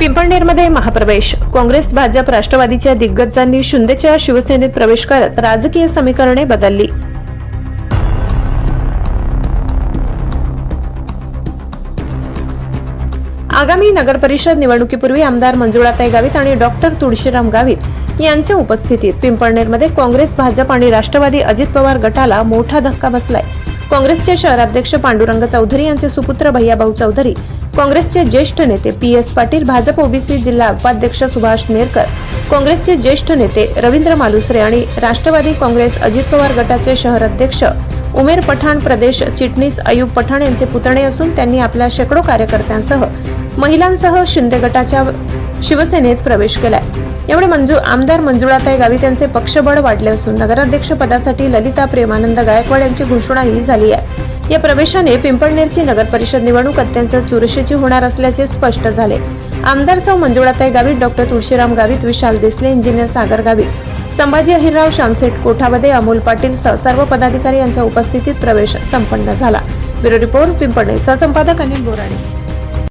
पिंपळनेरमध्ये महाप्रवेश. काँग्रेस भाजप राष्ट्रवादीच्या दिग्गजांनी शिंदेच्या शिवसेनेत प्रवेश करत राजकीय समीकरणे बदलली. आगामी नगरपरिषद निवडणुकीपूर्वी आमदार मंजुळाताई गावित आणि डॉक्टर तुळशीराम गावित यांच्या उपस्थितीत पिंपळनेरमध्ये काँग्रेस भाजप आणि राष्ट्रवादी अजित पवार गटाला मोठा धक्का बसलाय. काँग्रेसचे शहराध्यक्ष पांडुरंग चौधरी यांचे सुपुत्र भैयाभाऊ चौधरी काँग्रेसचे ज्येष्ठ नेते P S Patil Bhajap OBC जिल्हा उपाध्यक्ष सुभाष नेरकर काँग्रेसचे ज्येष्ठ नेते रवींद्र मालुसरे आणि राष्ट्रवादी काँग्रेस अजित पवार गटाचे शहराध्यक्ष उमेर पठाण प्रदेश चिटणीस अयूब पठाण यांचे पुतणे असून त्यांनी आपल्या शेकडो कार्यकर्त्यांसह महिलांसह शिंदे गटाच्या शिवसेनेत प्रवेश केलाय. यामुळे मंजू आमदार मंजुळाताई गावित यांचे पक्षबळ वाढले असून नगराध्यक्ष पदासाठी ललिता प्रेमानंद गायकवाड यांची घोषणाही झाली आहे. या प्रवेशाने पिंपळनेरची नगरपरिषद निवडणूक अत्यंत चुरशीची होणार असल्याचे स्पष्ट झाले. आमदार सौ मंजुळाताई गावित डॉक्टर तुळशीराम गावित विशाल देसले इंजिनियर सागर गावित संभाजी अहिरराव शामसेठ कोठावदे अमोल पाटील सह सर्व पदाधिकारी यांच्या उपस्थितीत प्रवेश संपन्न झाला. Bureau report Pimpalner. सहसंपादक अनिल बोराणे